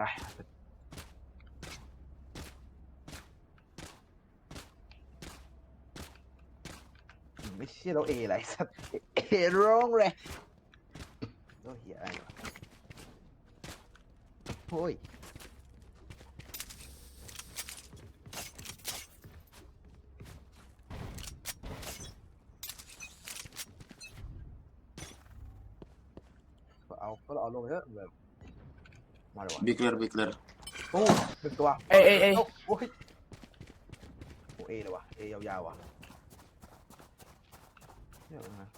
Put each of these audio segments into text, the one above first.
ไปไม่ใช่เราเออะไรสัตว์เอร้องเลยโอ้ยเหี้ยอะไรวะโอ้ย เอาก็เอาลงเยอะแบบ มาเลยวะ Be clear, be clear. โอ้หนึ่งตัวเอ้ยเอ้ยเอ้ยโอ้โอ้ยโอ้เอเลยวะเอยาวๆว่ะเนี่ยนะ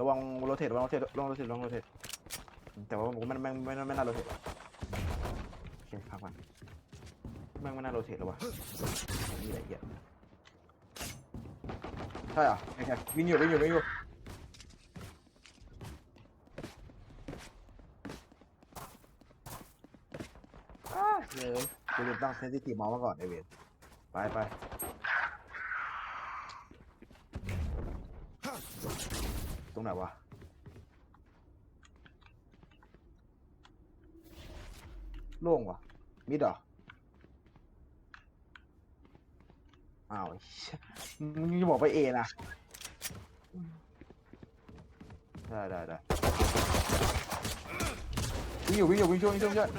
ระวังโรเทตระวังโรเทตระวังโรเทตระวังโรเทตแต่ว่ามันมันไม่ไม่ไม่น่าโรเทตว่ะโอเคพักมันแม่งไม่น่าโรเทตแล้ววะนี่แหละเหี้ยใช่เหรอโอเควิ่งอยู่วิ่งอยู่วิ่งอยู่ อ้า เลยกูลืมตั้งเซนซิทีฟมาส์มาก่อนไอเวนไปไปตรงไหนวะโล่งวะมิดเหรออ้าวมึงจะบอกไปเอนะได้ได้ได้วิ่งอยู่วิ่งอยู่วิ่งช่วยวิ่งช่วยวิ่งช่วย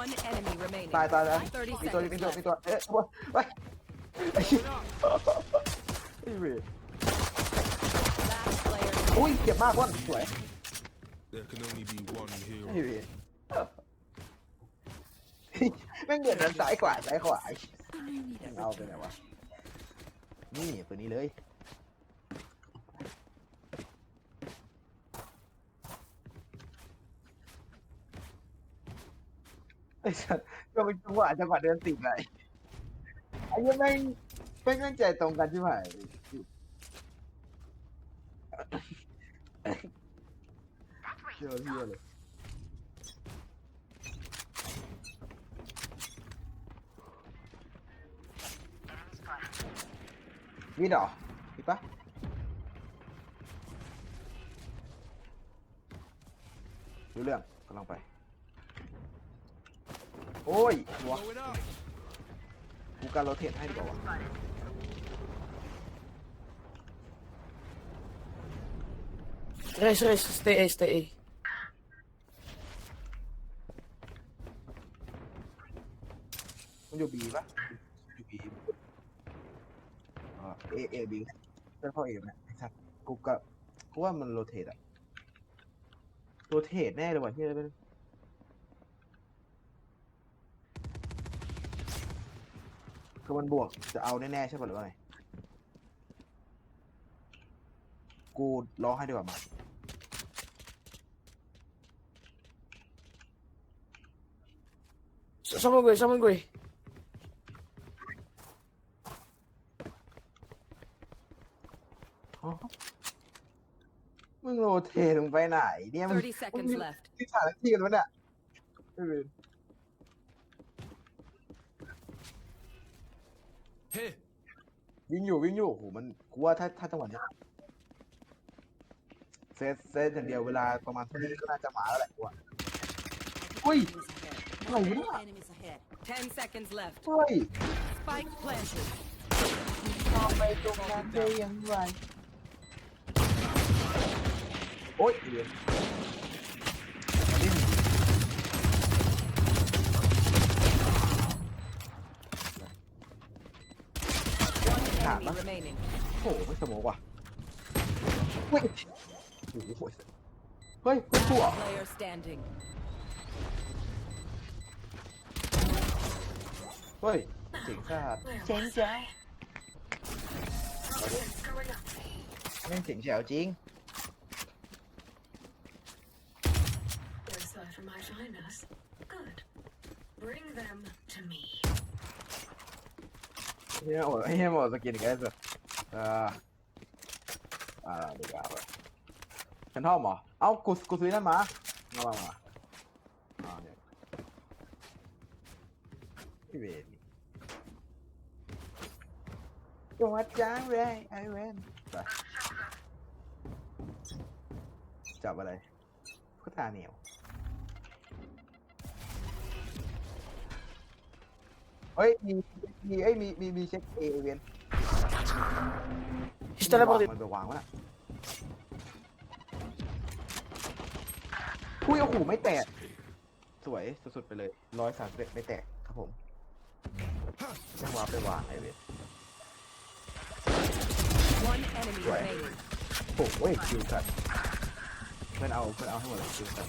One enemy remaining. ตายตายตาย30มีตัวมี seconds ตัว left. มีตัวเอ๊ะวะไปไอ้เหี้ยไอ้เวร Last player. อุ้ยเจ็บมากว่ะสวย There can only be one ไอ้ hero. เวรแม่งเดือดซ้ายขวาซ้ายขวา เอาไปไหนวะ นี่ปืนนี้เลย อ้สัสก็เป็นจังหวะจังหวะเดินติดไงไอ้เหี้ยังแม่งแม่งแม่งใจตรงกันใช่ไหมเชื่อเชื่อเลยมีดเหรอมีปะรู้เรื่องกำลังไป โอ้ยหัว Going up. กูการโรเทตให้ดีกว่าวะ Race, race, stay A, stay A. มันอยู่บีปะอยู่บีอ่าเอเอบีเป็นพ่อเอไหมไอ้สัตว์กูกะกูว่ามันโรเทตอะโรเทตแน่เลยว่ะที่อะไรเป็น คือมันบวกจะเอาแน่ๆใช่ป่ะหรือว่าไงกูร้องให้ดีกว่ามา S- Someone go A, someone go A. อ๋อมึงโรเทตลงไปไหนเนี่ยมึง30 seconds left. ที่ถ่ายที่กันวะเนี่ยไม่เป็น Here. วิ่งอยู่วิ่งอยู่โอ้โหมันกูว่าถ้าถ้าจังหวะเนี้ยเซตเซตอย่างเดียวเวลาประมาณเท่านี้ก็น่าจะมาแล้วแหละกูว่าอุ้ยอะไรวะเนี่ย Enemies ahead. 10 seconds left. เฮ้ย Spike planted. มองไปตรงนั้นได้ยังไงโอ๊ยเดี๋ยว One Ah, enemy huh? remaining. โอ้โหไม่สมองว่ะเฮ้ยโอ้โหเฮ้ยเฮ้ยตัว Player standing. เฮ้ยเจ๋งชาติเจ๋งจ้าแม่งเจ๋งแจ๋วจริง Those are from my finest. Good. Bring them to me. เฮียโอ้ยเฮียหมดสกินอีกแล้วสิอ่าอ่าดีกว่าไปฉันท่อมเหรอเอ้ากูกูซื้อนั่นมามามามาอ่าเนี่ยพี่เวนตัวจ้างเลยไอเวนไปใจจับอะไรก็ตาเหนียวเฮ้ยมี มีเอ้ยมีมีมีเช็คเอเวน He's teleported. มันไปวางวะน่ะอุ้ยโอ้โหไม่แตก สวยสุดๆไปเลยร้อยสามสิบไม่แตกครับผมจังหวะไปวางไอเวน One enemy Right. remaining. โอ้โหคิวกันเพื่อนเอาเพื่อนเอาให้หมดเลยคิวกัน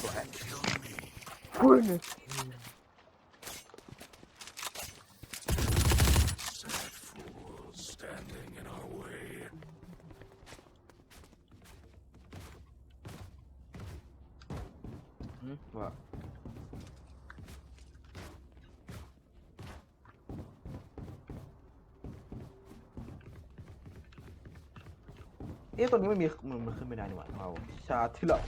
สวย อืมว่าเอ๊ะตัวนี้ไมันมีมันมันขึ้นไม่ได้นี่หว่าเราชาที่เรา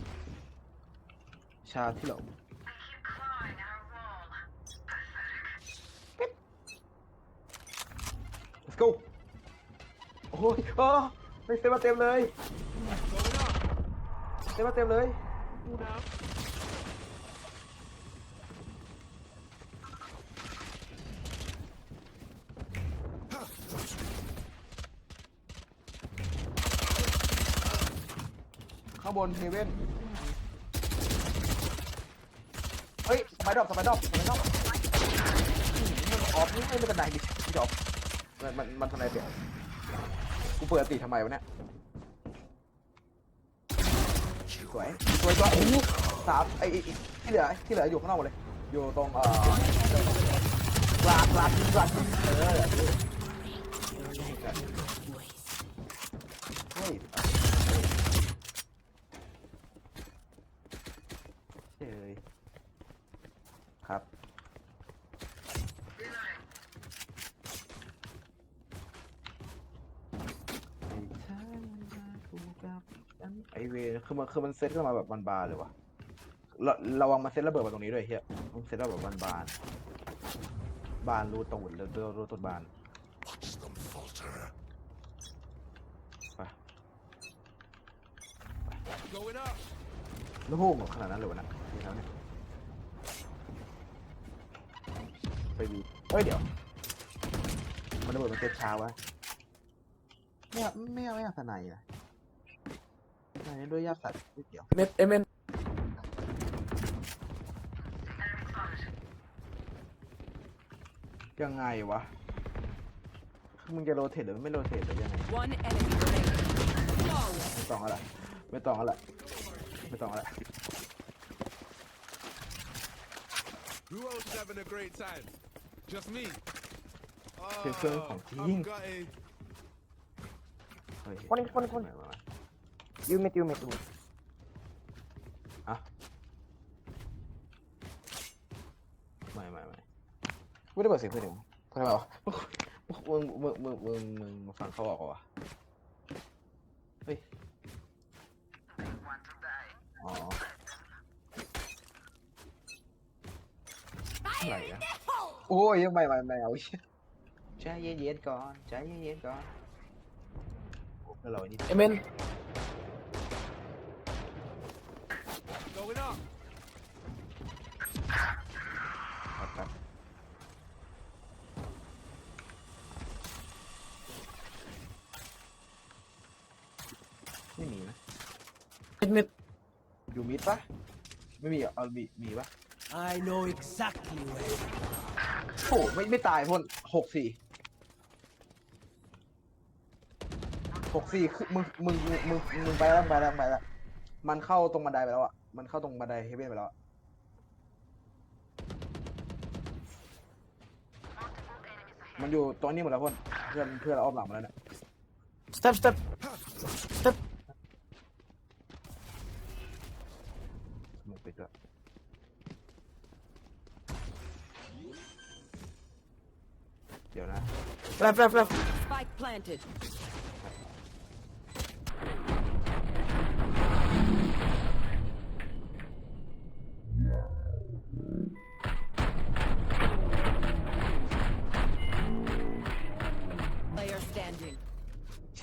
ชาที่เรา Clawing our wall. let's go โอ้ยอ๋อไม่เต็มมาเต็มเลยเต็มมาเต็มเลย ข้างบนเฮเว่นเฮ้ยสไปดอกสไปดอกสไปดอกออฟนี่ไม่เป็นไรดิพี่จอบมันมันมันทำอะไรเปลี่ยกูเปิดติทำไมวะเนี่ยสวยสวยสวยโอ้โหสามไอ้ไอ้ไอ้ที่เหลือที่เหลืออยู่ข้างนอกหมดเลยอยู่ตรงเอ่อกลางกลางกลางเออเฮ้ยเฮ้ยครับไอเวร คือมันคือมันเซตขึ้นมาแบบบานๆเลยวะระระวังมันเซตระเบิดมาตรงนี้ด้วยเฮียมันเซตระเบิดบานๆบานรูตูดหรือรูตูดบานไปแล้วโห่งขนาดนั้นเลยวะนะนี่แล้วเนี่ยไปวีเอ้ยเดี๋ยว มันระเบิดมันเซตช้าวะไม่เอาไม่เอาไม่เอาสนายนะ สนายด้วยยาสัตว์นิดเดียว Mid, amen. ยังไงวะคือมึงจะโรเทตหรือไม่โรเทตหรือยังไง One enemy remaining. Flawless. ไม่ต้องอะไรไม่ต้องอะไรไม่ต้องอะไร Who else is having a great time? Just me. Cái phương ของจริง I've got a เฮ้ยคนคนคนไม่ไม่ ไม่ยูมิดยูมิดยูมิดอะไม่ไม่ไม่ไม่ได้เปิดเสียงเพื่อนมึงเพื่อนบอกมึงมึงมึงมึงมึงมึงฟังเขาบอกเหรอวะเฮ้ยอ๋ออะไรอะโอ้ยยังไม่ไม่ไม่เอาใจเย็นๆก่อนใจเย็นๆก่อนแล้วเราอันนี้ Amen. going up. ครับครับไม่มีนะ Mid, mid. อยู่มิดปะไม่มีเหรอเอามีมีปะ I know exactly where. โอ้ไม่ไม่ตายพ่นหกสี่หกสี่คือมึงมึงมึงมึงมึงไปแล้วมึงไปแล้วมึงไปแล้วมันเข้าตรงบันไดไปแล้วอะ มันเข้าตรงบันไดเฮเว่นไปแล้วอะมันอยู่ตรงนี้หมดแล้วพ่นเพื่อนเพื่อนเราอ้อมหลังมาแล้วเนี่ย Step, step. Step. มึงไปด้วยเดี๋ยวนะ Left, left, left. Spike planted.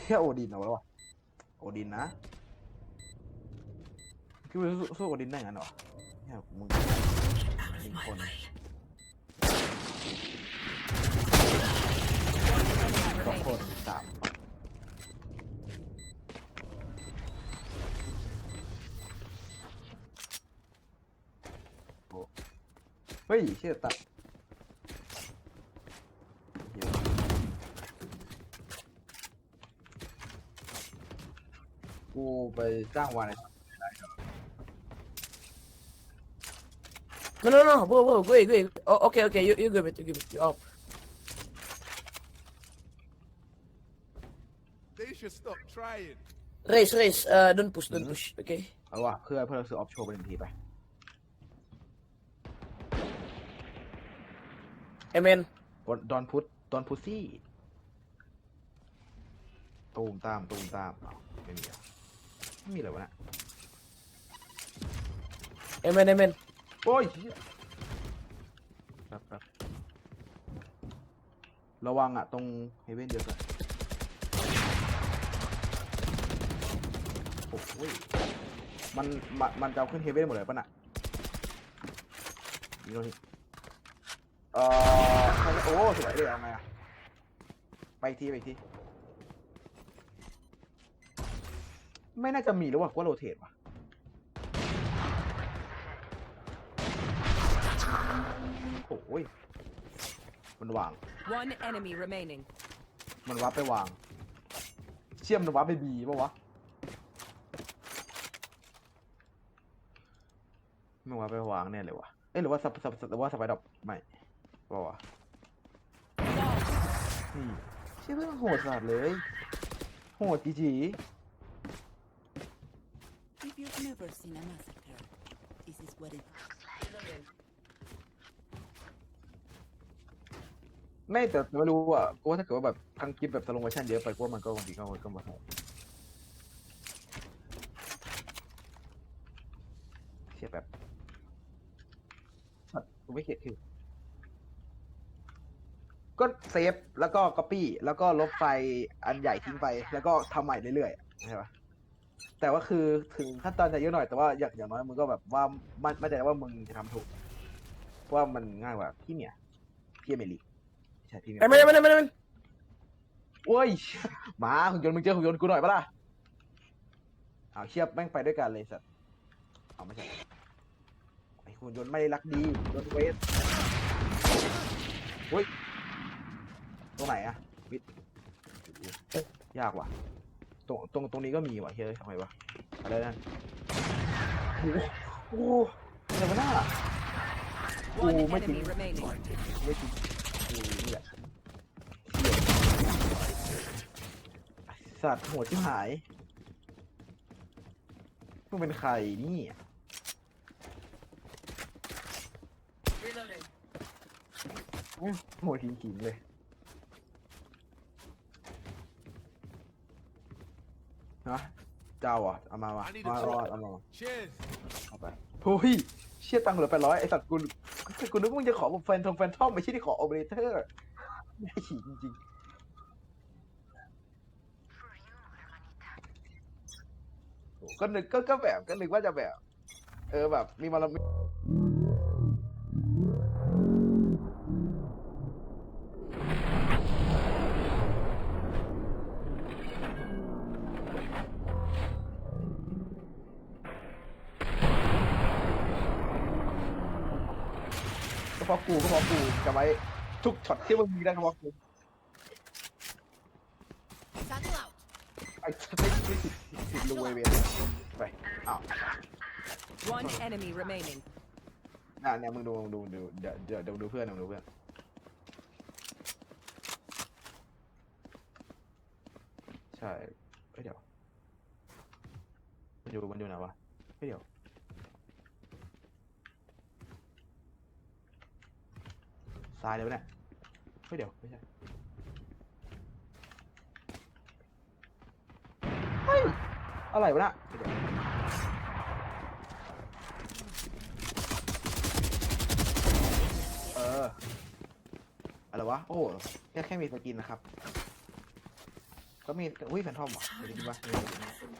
เชี่ยโอดินเอาไว้วะโอโอดินนะคิดว่าสู้สู้โอดินได้งั้นเหรอเนี่ยมึง Out of Big my one. way. สองคนสามโอ้เฮ้ยเชี่ยตัดเหี้ย กูไปจ้างวานใน No, no, no. Whoa, whoa. Go away, go away. Oh, okay, okay. You, you give it. You give it. You off. They should stop trying. Race, race. Uh, don't push, don't Mhm. push. Okay. เอาว่ะเพื่อเพื่อเราซื้อออฟโชว์ไปหนึ่งทีไป Amen. ดอนพุทดอนพุซซี่ตูมตามตูมตามอ้าวไม่มีอะ ไม่มีเลยวะเนะ Amen, amen. โอ้ยเหี้ยแป๊บแป๊บระวังอะตรงเฮเว่นเยอะเลยโอ้ยมันมันมันจะเอาขึ้นเฮเว่นหมดเลยป่ะน่ะนี่โน่นนี่เอ่อโอ้สวยเลยเอาไงอะไปอีกทีไปอีกที ไม่น่าจะมีหรือว่าว่าโรเทตว่ะโอ้ยมันวาง One enemy remaining. มันวับไปวาง เชื่อมมันวับไปบีปะวะมันวับไปวางแน่เลยวะเอ้ยหรือว่าสับสับหรือว่าสไปดอกไม่ปะวะนี่เชื่อเพื่อนโหดสัสเลย โหดจีจี If you've never seen a massacre, this is what it ไม่แต่แต่ไม่รู้อะกูว่าถ้าเกิดว่าแบบทั้งคลิปแบบสโลโมชั่นเยอะไปกูว่ามันก็บางทีก็ก็มาเสียแบบกูไม่เขียนคือ ก็เซฟแล้วก็ก๊อปปี้แล้วก็ลบไฟล์อันใหญ่ทิ้งไป แล้วก็ทำใหม่เรื่อยๆใช่ปะ แต่ว่าคือถึงขั้นตอนจะเยอะหน่อยแต่ว่าอย่างอย่างน้อยมึงก็แบบว่ามั่นมั่นใจว่ามึงจะทำถูกเพราะว่ามันง่ายกว่าพี่เนี่ยพี่อเมริกใช่พี่เนี่ย Amen, amen, amen, amen. โอ้ย หมาหุ่นยนต์มึงเจอหุ่นยนต์กูหน่อยปะล่ะเอาเชียบแม่งไปด้วยกันเลยสัตว์เอาไม่ใช่ไอหุ่นยนต์ไม่ได้รักดีหุ่นยนต์เวสเฮ้ยตรงไหนอะวิทย์ยากว่ะ ตรงตรงตรงนี้ก็มีว่ะเฮ้ยทำไมวะอะไรนั่นโอ้โหโอ้โหอะไรวะน่า One Oh, my enemy goodness. remaining. ไม่จริงกูนี่แหละเหี้ยสัตว์โหดชิบหายมึงเป็นใครนี่ Reloading. อื้อโหดขิงๆเลย เจ้าอะเอามามา I need มา a เอา drop. เอามา Cheers. เอาไปเฮ้ยเชี่ยตังค์เหลือแปดร้อยไอสัตว์กูกูนึกว่ามึงจะขอแฟนทงแฟนทอมไม่ใช่ที่ขอโอเปอเรเตอร์ไม่ขี่จริงๆโอ้ก็นึกก็ก็แบบก็นึกว่าจะแบบ เออแบบมีมาลมีก็เพรา กูก็เพราะกูจะไว้ทุกช็อตที่มึงมีได้ก็เพราะกู Saddle out. ไอ้ไม่ไม่ติดติดลูเวเวนไปอ้าว One enemy remaining. น่ะเนี่ยมึงดูมึงดูมึงดูเดี๋ยวเดี๋ยวเดี๋ยวดูเพื่อนเดี๋ยวดูเพื่อนใช่เฮ้ยเดี๋ยวมันอยู่มันอยู่ไหนวะเฮ้ยเดี๋ยว ซ้ายเลยวะเนี่ยเฮ้ยเดี๋ยวไม่ใช่เฮ้ยอะไรวะน่ะเฮ้ยเดี๋ยวเอออะไรวะโอ้โหแค่แค่มีสกินนะครับ ก็มีอุ้ยแฟนทอมว่ะ It's เดี๋ยว hard ดู not ว่า to remember my food.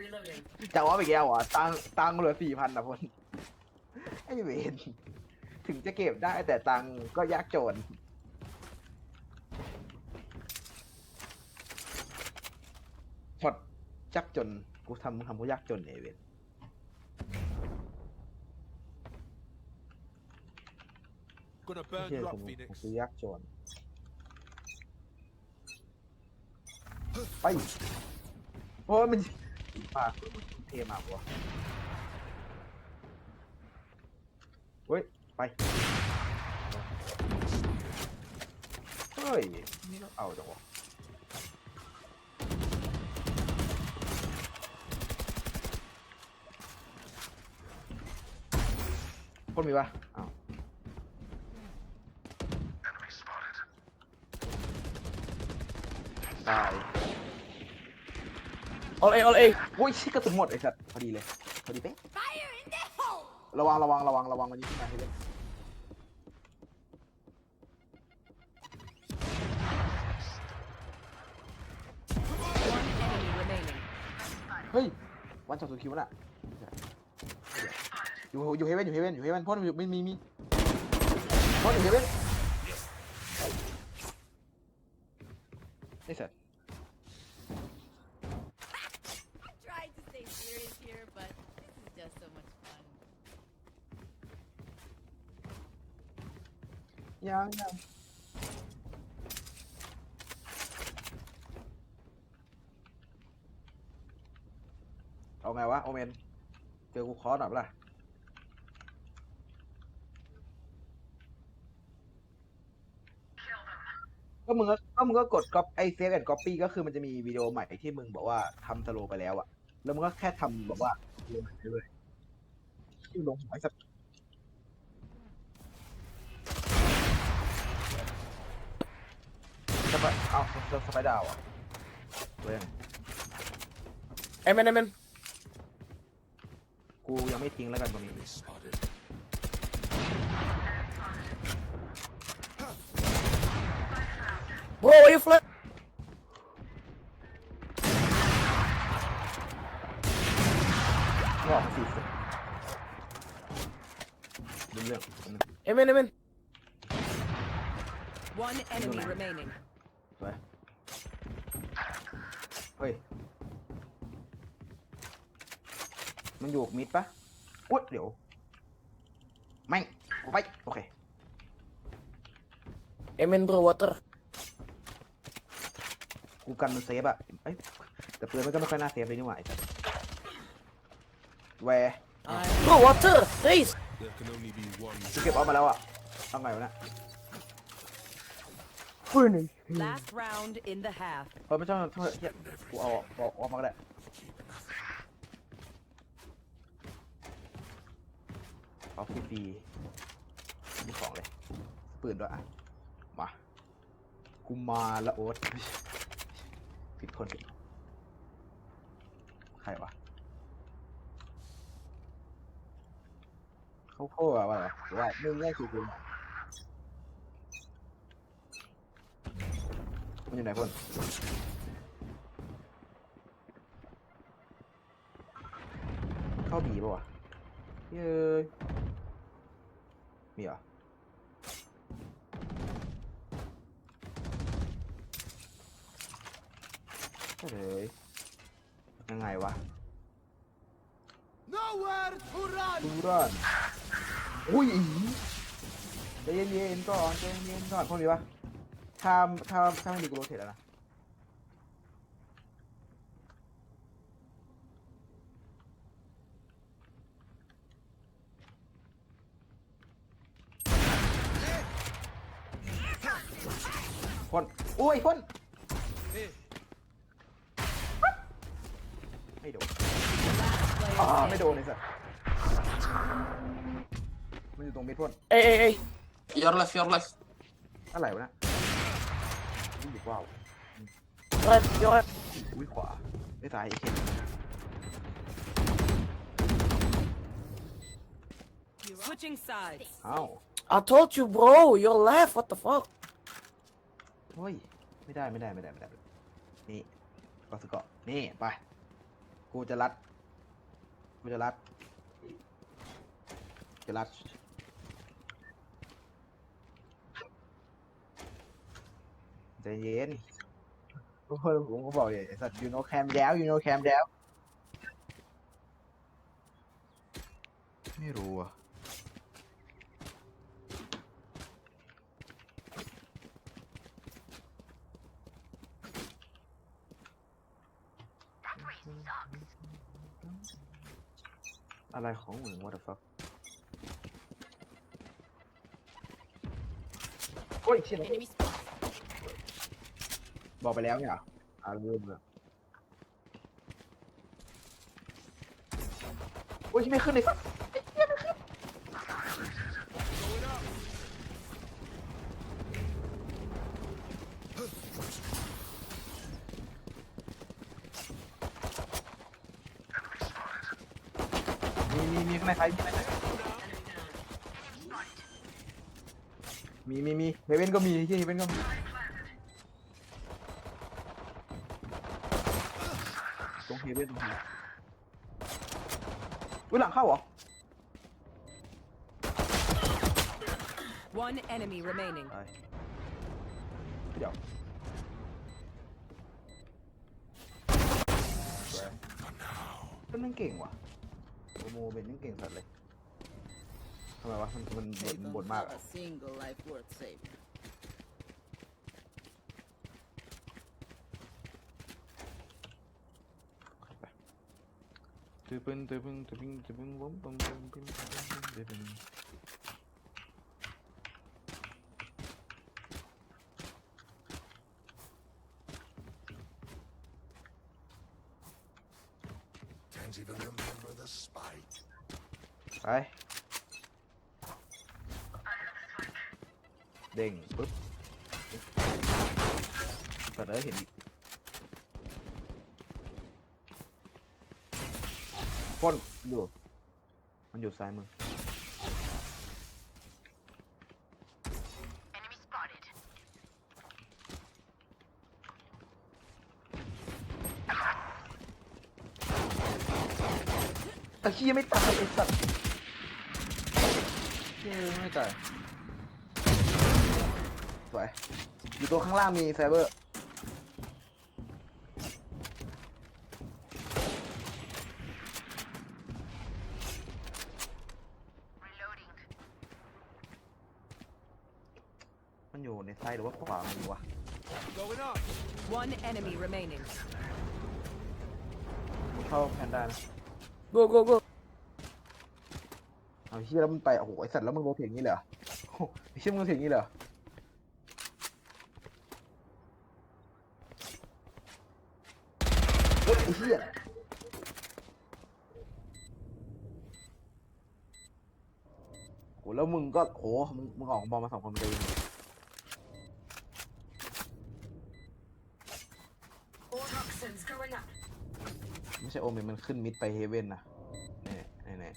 Reloading. จะว่าไปแก้วอะตังค์ตังค์เหลือสี่พันนะพนไอ้เวนถึง จะเก็บได้แต่ตังค์ก็ยากจนหมดจักจน กูทำมึงทำกูยากจนเนี่ยไอ้เวน Gonna ไม่ burn ใช่ you กู up, มึง Phoenix. กูยากจน ไปโอ้ยมันปากเทมากวะเฮ้ย ไป เฮ้ย นี่เราเอาจังวะคนมีปะอ้าวตาย All A, all A. โอ้ยชิกระสุนหมดไอ้สัตว์พอดีเลย พอดีเป๊ะระวังระวังระวังระวังมันยิงขึ้นมาให้เลย ฮ้ยวันช็อตสุดคิวแล้วอยู่อยู่เฮเว่นอยู่เฮเว่นอยู่เฮเว่นพ่นอยู่มีมีพ่นอยู่เฮเว่นไอ้สัตว์ Tried to stay serious here, but this is just so much fun. ยังยังเอาไงวะ โอเมน เจอกูคอร์ หน่อยปะล่ะก็มึงก็ก็มึงก็กดก๊อปไอเซฟแอนด์ก๊อปปี้ก็คือมันจะมีวิดีโอใหม่ที่มึงบอกว่าทำสโลว์ไปแล้วอะแล้วมึงก็แค่ทำแบบว่าลงไปเลยที่ลงไอ้สัตว์สไปเอาสไปดาวอะเว้ย Amen, amen. กูยังไม่ทิ้งแล้วกันตรงนี้ Bro, are you flat? งอกมาสี่สิบดูเรื่องอันนึง Amen, amen. One enemy remaining. ไปเฮ้ย มันอยู่มิดปะอุ๊ยเดี๋ยวแม่งเอาไปโอเค Amen, bro, water. กูกันมันเซฟอะเอ้ยแต่ปืนมันก็ไม่ค่อยน่าเซฟเลยนี่หว่าไอ้สัสแวร์ Bro, water. Please. There can only be one. กูเก็บเอามาแล้วอะเอาไงวะเนะ Finish. Last round in the half. เออไม่ต้องเฮ้ยเหี้ยกูเอาเอาเอามาก็ได้ เอาฟรีๆมีของเลยปืนด้วยอะมากูมาละโอ๊ตผิดคนผิดใครวะเขาโค้อะวะหรือว่ามึงแย่คือกูมันอยู่ไหนคนเข้าบีป่าวะเย้ มีเหรอเฮ้ยยังไงวะ Nowhere to run! ดูร้อนอุ้ยอีใจเย็นๆก่อนใจเย็นๆก่อนพวกนี้วะถ้าถ้าถ้าไม่มีกูโรเทตแล้วนะ พ่นอุ้ยพ่น Hey, ไม่โดน Player อ่า standing. ไม่โดนเลยสัสมันอยู่ตรงมิดพ่น Hey, hey, hey. Your life, your life. อะไรวะเนะวิ่งดีกว่าว Right, you're right. อุ้ยขวาไม่ตายอีกเห็น Switching sides. อ้าว I told you, bro. You're left. What the fuck? เฮ้ย ไม่ได้ไม่ได้ไม่ได้ไม่ได้ นี่ก็สกาะนี่ไป กูจะรัด กูจะรัด จะรัด ใจเย็นโอ้โหผมก็บอกอย่างไอ้สัตว์ยูโนแคมแล้วยูโนแคมแล้ว ไม่รู้อะ อะไรของมึง what the fuck โอ้ยเชี่ย Enemy spot. บอกไปแล้วเนี่ยเหรออ่าลืมเลยโอ้ยไม่ขึ้นเลยสัก มีมีข้างในใครมีข้างในใครมีมีมีเฮเว่นก็มีที่เฮเว่นก็มีตรงเฮเว่นตรงนี้อุ้ยหลังเข้าเหรอ One enemy remaining. ไปเดี๋ยวสวยก็นั่งเก่งว่ะ มเป็นนั่งเก่งสัตว์เลยทำไมวะมันมันบ่นบ่นมากอะ a single life worth saving. ตึบึนตึบึนตึบึนตึบึนวมวมวมวมตึบึน Can't even remember the spike. ไปเด้งปุ๊บแต่แล้วเห็นอีกพ่น อยู่มันอยู่ซ้ายมือ Enemy ตะขี้ยไม่ตายไอ้สัตว์เหี้ยไม่ตายสวยอยู่ตัวข้างล่างมีไซเบอร์ Reloading. มันอยู่ในซ้ายหรือว่าขวามือวะ Going up. One enemy remaining. เข้าแพนด้านะ Go, go, go. เอาเฮียแล้วมันไปโอ้โหไอสัตว์แล้วมึงโรเทงนี้เลยเหรอโอ้โหไอเชี่ยมึงโรเทงนี้เลยเหรอเฮ้ยไอเฮียโหแล้วมึงก็โหมึงมึงออกบอลมาสองคนเลย ไม่ใช่โอเมนมันขึ้นมิดไปเฮเว่นนะเนี่ยเนี่ยเนี่ย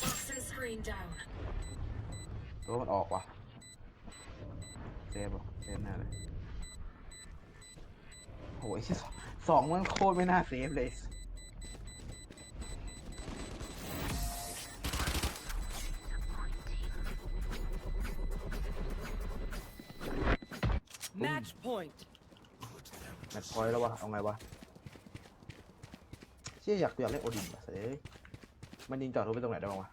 Toxin screen down. ตัวมันออกว่ะเซฟเหรอเซฟแน่เลยโหไอ้ที่สองสองมันโคตรไม่น่าเซฟเลย point. แมตช์พอยต์แล้ววะ เอาไงวะ เชี่ยอยากอยากเล่นโอดินว่ะเซ่มันยิงจอดรถไปตรงไหนได้บ้างวะ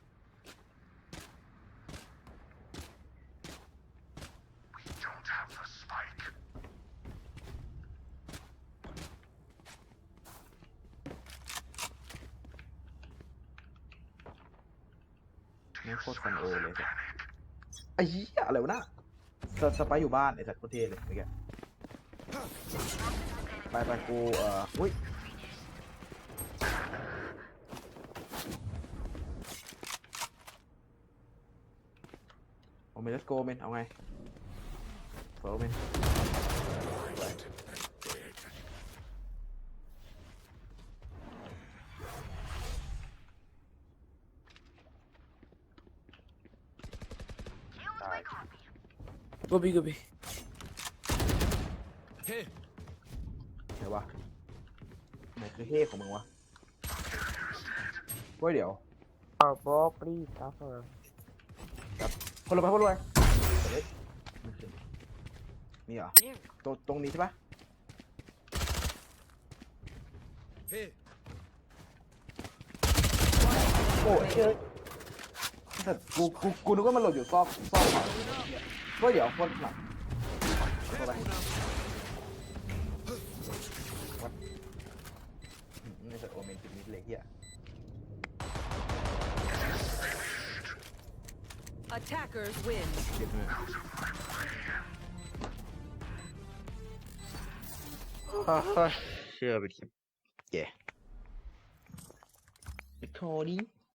ไม่โคตรซันโอเลยสัสไอ้เหี้ยอะไรวะน่ะสสไปร์อยู่บ้านไอ้สัตว์โคตรเท่เลยเมื่อกี้ ไปไปกูเอ่ออุ้ยโอเมนเลสโกเมนเอาไงโฟเมน Go B, go B. Here. เดี๋ยววะไหนคือ เฮ่ของมึงวะเว้ยเดี๋ยว Our bro, please, suffer. คนลงไปคนลงไปเฮ้ยนี่เหรอตรงตรงนี้ใช่ปะ Here. โอ้ยเจอแต่กูกูกูนึกว่ามันหลบอยู่ซอกซอกเขาเว้ยเดี๋ยวคนหลัง Attackers win. Yeah. şöyle bakayım. Recording.